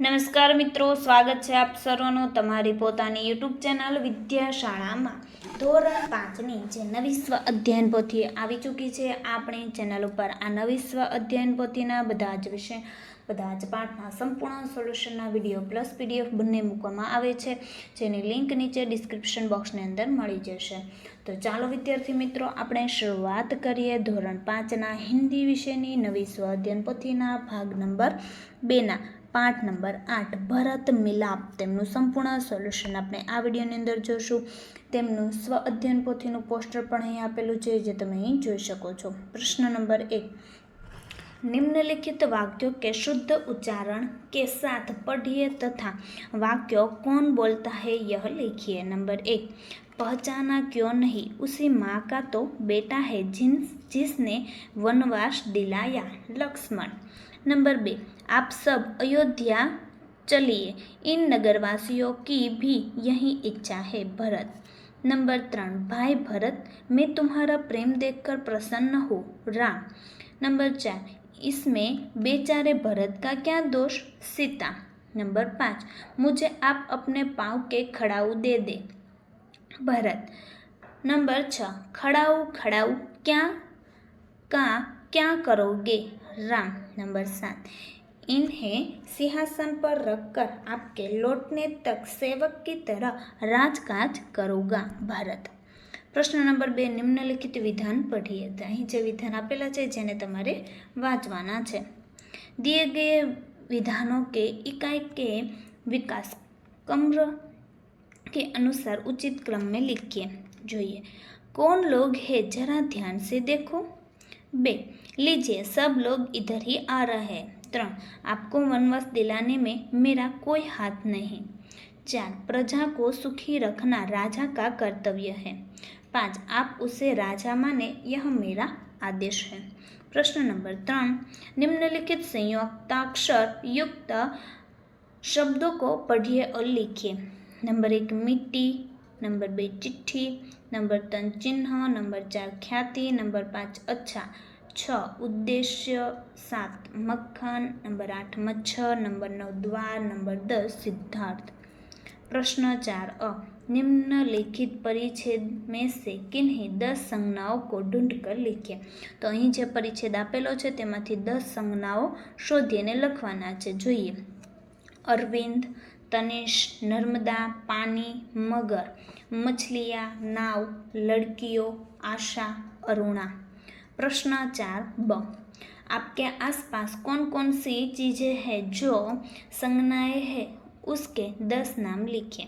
નમસ્કાર મિત્રો, સ્વાગત છે આપ સર્વનું તમારી પોતાની યુટ્યુબ ચેનલ વિદ્યાશાળામાં. ધોરણ પાંચની જે નવી સ્વ અધ્યયન પોથી આવી ચૂકી છે, આપણી ચેનલ ઉપર આ નવી સ્વ અધ્યયન પોથીના બધા જ વિષય, બધા જ પાઠના સંપૂર્ણ સોલ્યુશનના વીડિયો પ્લસ પીડીએફ બંને મૂકવામાં આવે છે, જેની લિંક નીચે ડિસ્ક્રિપ્શન બોક્સની અંદર મળી જશે. તો ચાલો વિદ્યાર્થી મિત્રો, આપણે શરૂઆત કરીએ ધોરણ પાંચના હિન્દી વિષયની નવી સ્વ અધ્યયન પોથીના ભાગ નંબર બેના. પાઠ નંબર આઠ, ભરત મિલાપ. તેમનું સંપૂર્ણ સોલ્યુશન આપણે આ વિડીયોની અંદર જોશું. તેમનું સ્વ અધ્યયન પોથીનું પોસ્ટર પણ અહીં આપેલું છે, જે તમે અહીં જોઈ શકો છો. પ્રશ્ન નંબર એક. નિમ્નલિખિત વાક્યો કે શુદ્ધ ઉચ્ચારણ કે સાથ પઢીએ તથા વાક્યો કોણ બોલતા હૈ, યહ લખીએ. નંબર એક. पहचाना क्यों नहीं? उसी माँ का तो बेटा है जिन, जिसने वनवास दिलाया, लक्ष्मण। नंबर बे, आप सब अयोध्या चलिए। इन नगरवासियों की भी यही इच्छा है भरत। नंबर त्रण, भाई भरत, मैं तुम्हारा प्रेम देखकर प्रसन्न हूँ। राम। नंबर चार, इसमें बेचारे भरत का क्या दोष? सीता। नंबर पाँच, मुझे आप अपने पाँव के खड़ाऊ दे दे। भरत नंबर छः खड़ाऊ खड़ाऊ क्या का क्या करोगे राम नंबर सात इन्हें सिंहासन पर रखकर आपके लौटने तक सेवक की तरह राजकाज करूँगा भारत પ્રશ્ન નંબર બે નિમ્નલિખિત વિધાન પઢીએ તો અહીં જે વિધાન આપેલા છે જેને તમારે વાંચવાના છે दिए गए विधानों के इकाई के विकास क्रम के अनुसार उचित क्रम में लिखिए જોઈએ कौन लोग है जरा ध्यान से देखो बे लीजिए सब लोग इधर ही आ रहे हैं त्रण आपको वनवास दिलाने में मेरा कोई हाथ नहीं चार प्रजा को सुखी रखना राजा का कर्तव्य है पाँच आप उसे राजा माने यह मेरा आदेश है प्रश्न नंबर त्रण निम्नलिखित संयुक्ताक्षर युक्त शब्दों को पढ़िए और लिखिए નંબર એક મિટ્ટી નંબર બે ચિઠ્ઠી, નંબર ત્રણ ચિહ્ન, નંબર ચાર ખ્યાતિ, નંબર પાંચ અચ્છા, છ ઉદ્દેશ્ય, સાત મક્ખન, નંબર આઠ મચ્છર, નંબર નવ દ્વાર, નંબર દસ સિદ્ધાર્થ. પ્રશ્ન ચાર, અ, નિમ્નલિખિત પરિચ્છેદ મેં સે કિન્હી દસ સંજ્ઞાઓ કો ઢૂંઢ કર લીખ્યા તો અહીં જે પરિચ્છેદ આપેલો છે, તેમાંથી દસ સંજ્ઞાઓ શોધીને લખવાના છે. જોઈએ. અરવિંદ तनिष नर्मदा पानी मगर मछलियाँ नाव लड़कियों आशा अरुणा प्रश्न चार ब आपके आसपास कौन कौन सी चीज़ें हैं जो संज्ञाएँ हैं उसके दस नाम लिखें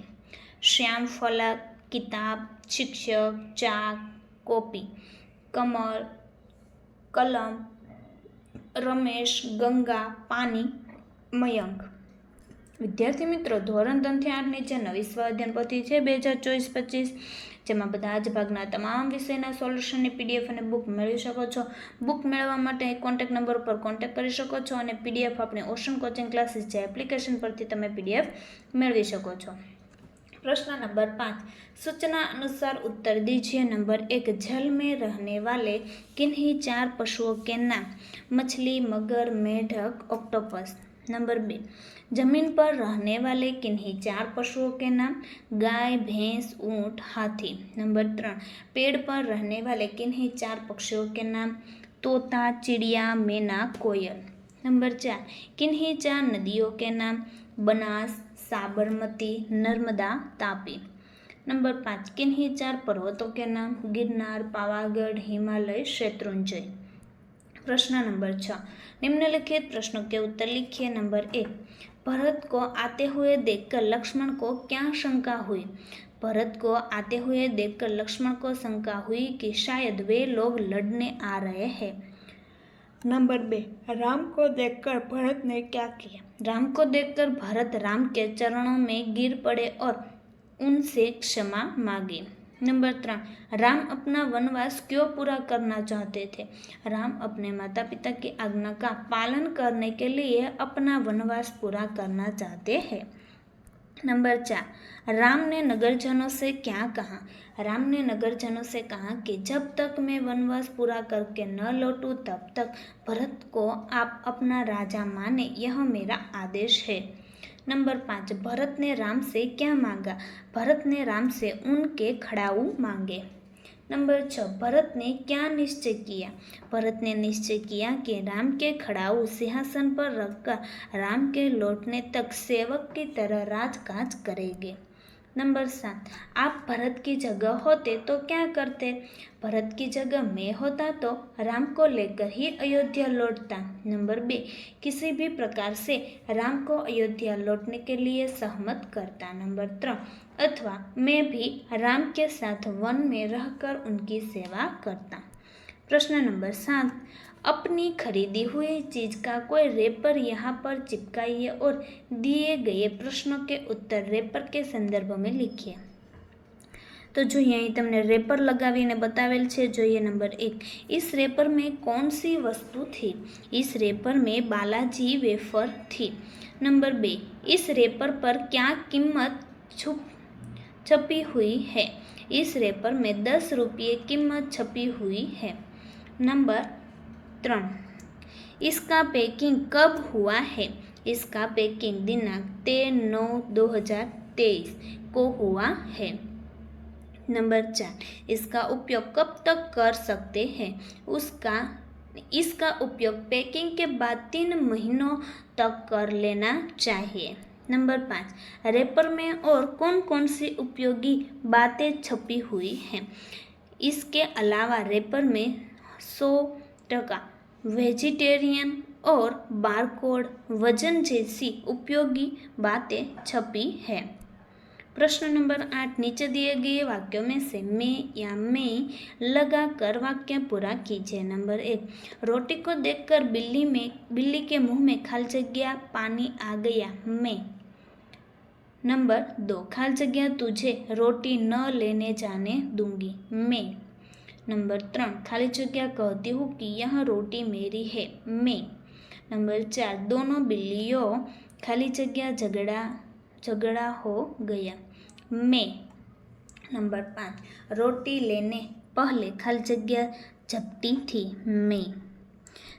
श्याम फलक किताब शिक्षक चाक कॉपी कमर कलम रमेश गंगा पानी मयंक વિદ્યાર્થી મિત્રો, ધોરણ ત્રણથી આઠ જે નવી સ્વાધ્યાન પોથી છે બે હજાર ચોવીસ પચીસ, જેમાં બધા જ ભાગના તમામ વિષયના સોલ્યુશનની પીડીએફ અને બુક મેળવી શકો છો. બુક મેળવવા માટે કોન્ટેક નંબર પર કોન્ટેક કરી શકો છો અને પીડીએફ આપણે ઓશન કોચિંગ ક્લાસીસ જે એપ્લિકેશન પરથી તમે પીડીએફ મેળવી શકો છો. પ્રશ્ન નંબર પાંચ. સૂચના અનુસાર ઉત્તર દીજીએ નંબર એક, જલ મેં રહને વાલે કિન્હી ચાર પશુઓ કેના મછલી, મગર, મેઢક, ઓક્ટોપસ. નંબર બે. ज़मीन पर रहने वाले किन्हीं चार पशुओं के नाम? गाय, भैंस, ऊँट, हाथी। नंबर त्रण पेड़ पर रहने वाले किन्हीं चार पक्षियों के नाम? तोता, चिड़िया, मैना, कोयल। नंबर चार, किन्हीं चार नदियों के नाम? बनास, साबरमती, नर्मदा, तापी। नंबर पाँच, किन्हीं चार पर्वतों के नाम? गिरनार, पावागढ़, हिमालय, शत्रुंजय। प्रश्न नंबर छः, निम्नलिखित प्रश्नों के उत्तर लिखिए। नंबर एक भरत को आते हुए देखकर लक्ष्मण को क्या शंका हुई? भरत को आते हुए देखकर लक्ष्मण को शंका हुई कि शायद वे लोग लड़ने आ रहे हैं। नंबर बे, राम को देखकर भरत ने क्या किया? राम को देखकर भरत राम के चरणों में गिर पड़े और उनसे क्षमा मांगी। नंबर तीन राम अपना वनवास क्यों पूरा करना चाहते थे? राम अपने माता पिता की आज्ञा का पालन करने के लिए अपना वनवास पूरा करना चाहते हैं। नंबर चार, राम ने नगरजनों से क्या कहा? राम ने नगरजनों से कहा कि जब तक मैं वनवास पूरा करके न लौटूं, तब तक भरत को आप अपना राजा माने, यह मेरा आदेश है। नंबर पाँच, भरत ने राम से क्या मांगा? भरत ने राम से उनके खड़ाऊ मांगे। नंबर छः, भरत ने क्या निश्चय किया? भरत ने निश्चय किया कि राम के खड़ाऊ सिंहासन पर रखकर राम के लौटने तक सेवक की तरह राजकाज करेंगे। नंबर सात, आप भरत की जगह होते तो क्या करते? भरत की जगह मैं होता तो राम को लेकर ही अयोध्या लौटता। नंबर बे, किसी भी प्रकार से राम को अयोध्या लौटने के लिए सहमत करता। नंबर तीन अथवा मैं भी राम के साथ वन में रहकर उनकी सेवा करता। प्रश्न नंबर सात अपनी खरीदी हुई चीज का कोई रेपर यहाँ पर चिपकाइए और दिए गए प्रश्नों के उत्तर रेपर के સંદર્ભ में लिखिए तो જોઈએ અહીં તમને રેપર લગાવીને બતાવેલ છે જોઈએ નંબર એક इस रेपर में कौन सी वस्तु थी इस रेपर में बालाजी वेफर थी नंबर बे इस रेपर पर क्या कीमत छुप छपी हुई है इस रेपर में दस रुपये कीमत छपी हुई है नंबर ત્રણ इसका पैकिंग कब हुआ है इसका पैकिंग दिनांक तेरह नौ दो हजार तेईस को हुआ है नंबर चार इसका उपयोग कब तक कर सकते हैं उसका इसका उपयोग पैकिंग के बाद तीन महीनों तक कर लेना चाहिए नंबर पाँच रेपर में और कौन कौन सी उपयोगी बातें छपी हुई हैं इसके अलावा रेपर में सौ टका वेजिटेरियन और बारकोड वज़न जैसी उपयोगी बातें छपी है। प्रश्न नंबर आठ, नीचे दिए गए वाक्यों में से मैं या मैं लगा कर वाक्य पूरा कीजिए। नंबर एक, रोटी को देखकर बिल्ली में, बिल्ली के मुँह में खाल जगह पानी आ गया मैं। नंबर दो, खाल जगह तुझे रोटी न लेने जाने दूँगी, मैं। नंबर ત્રણ खाली जगह कहती हूँ कि यह रोटी मेरी है मैं नंबर चार दोनों बिल्लियों खाली जगह झगड़ा झगड़ा हो गया मैं नंबर पाँच रोटी लेने पहले ખાલી જગ્યા ઝપટી थी मैं